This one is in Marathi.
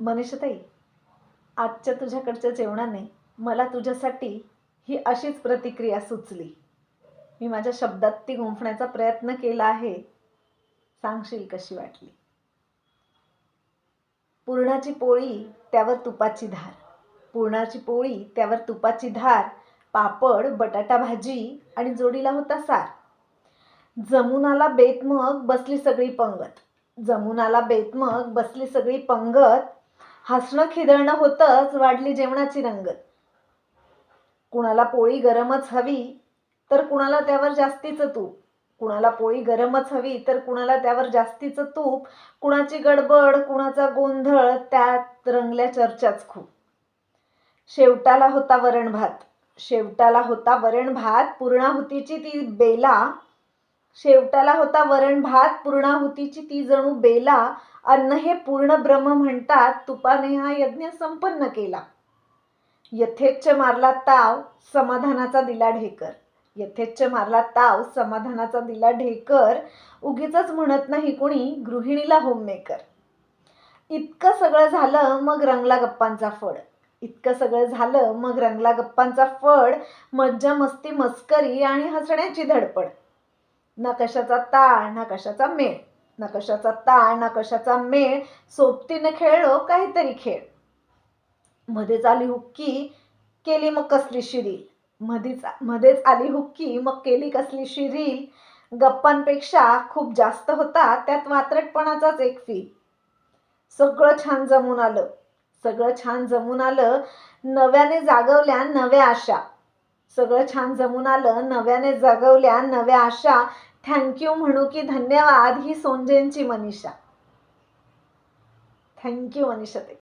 मनीषाताई आजच्या तुझ्याकडच्या जेवणाने मला तुझ्यासाठी ही अशीच प्रतिक्रिया सुचली. मी माझ्या शब्दात ती गुंफण्याचा प्रयत्न केला आहे. सांगशील कशी वाटली? पुरणाची पोळी त्यावर तुपाची धार. पुरणाची पोळी त्यावर तुपाची धार. पापड बटाटा भाजी आणि जोडीला होता सार. जमुनाला बेत मग बसली सगळी पंगत. जमुनाला बेतमग बसली सगळी पंगत. हसणं खिदळणं होतंच वाढली जेवणाची रंगत. कुणाला पोळी गरमच हवी तर कुणाला त्यावर जास्तीचं तूप. कुणाला पोळी गरमच हवी तर कुणाला त्यावर जास्तीचं तूप. कुणाची गडबड कुणाचा गोंधळ त्यात रंगल्या चर्चाच खूप. शेवटाला होता वरण भात. शेवटाला होता वरण भात पूर्णाहुतीची ती बेला शेवटाला होता वरण भात पूर्णाहुतीची ती जणू बेला अन्न हे पूर्ण ब्रह्म म्हणतात तुपाने हा यज्ञ संपन्न केला. यथेच्छ मारला ताव समाधानाचा दिला ढेकर. यथेच्छ मारला ताव समाधानाचा दिला ढेकर. उगीच म्हणत नाही कोणी गृहिणीला होममेकर इतकं सगळं झालं मग रंगला गप्पांचा फड. इतकं सगळं झालं मग रंगला गप्पांचा फड मज्जा मस्ती मस्करी आणि हसण्याची धडपड. ना कशाचा ताळ ना कशाचा मेळ. ना कशाचा ताळ ना कशाचा मेळ सोबतीनं खेळलो काहीतरी खेळ. मध्येच आली हुक्की केली मग कसली शिरील. मध्येच मध्येच आली हुक्की मग केली कसली शिरील. गप्पांपेक्षा खूप जास्त होता त्यात वात्रटपणाचाच एक फील सगळं छान जमून आलं. सगळं छान जमून आलं नव्याने जागवल्या नव्या आशा. सगळं छान जमून आलं नव्याने जागवल्या नव्या आशा. थँक्यू म्हणू की धन्यवाद ही सोंजेंची मनीषा. थँक्यू मनीषा ते